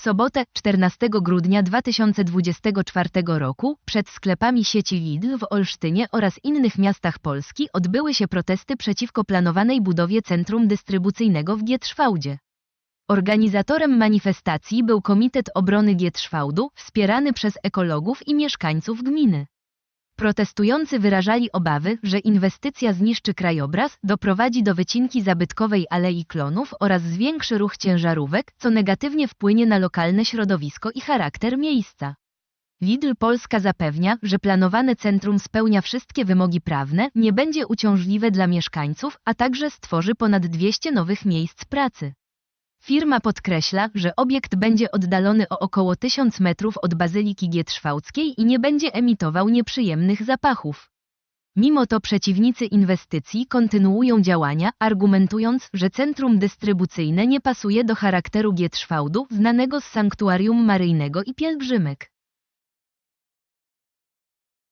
sobotę, 14 grudnia 2024 roku, przed sklepami sieci Lidl w Olsztynie oraz innych miastach Polski odbyły się protesty przeciwko planowanej budowie centrum dystrybucyjnego w Gietrzwałdzie. Organizatorem manifestacji był Komitet Obrony Gietrzwałdu, wspierany przez ekologów i mieszkańców gminy. Protestujący wyrażali obawy, że inwestycja zniszczy krajobraz, doprowadzi do wycinki zabytkowej Alei Klonów oraz zwiększy ruch ciężarówek, co negatywnie wpłynie na lokalne środowisko i charakter miejsca. Lidl Polska zapewnia, że planowane centrum spełnia wszystkie wymogi prawne, nie będzie uciążliwe dla mieszkańców, a także stworzy ponad 200 nowych miejsc pracy. Firma podkreśla, że obiekt będzie oddalony o około 1000 metrów od Bazyliki Gietrzwałckiej i nie będzie emitował nieprzyjemnych zapachów. Mimo to przeciwnicy inwestycji kontynuują działania, argumentując, że centrum dystrybucyjne nie pasuje do charakteru Gietrzwałdu, znanego z sanktuarium maryjnego i pielgrzymek.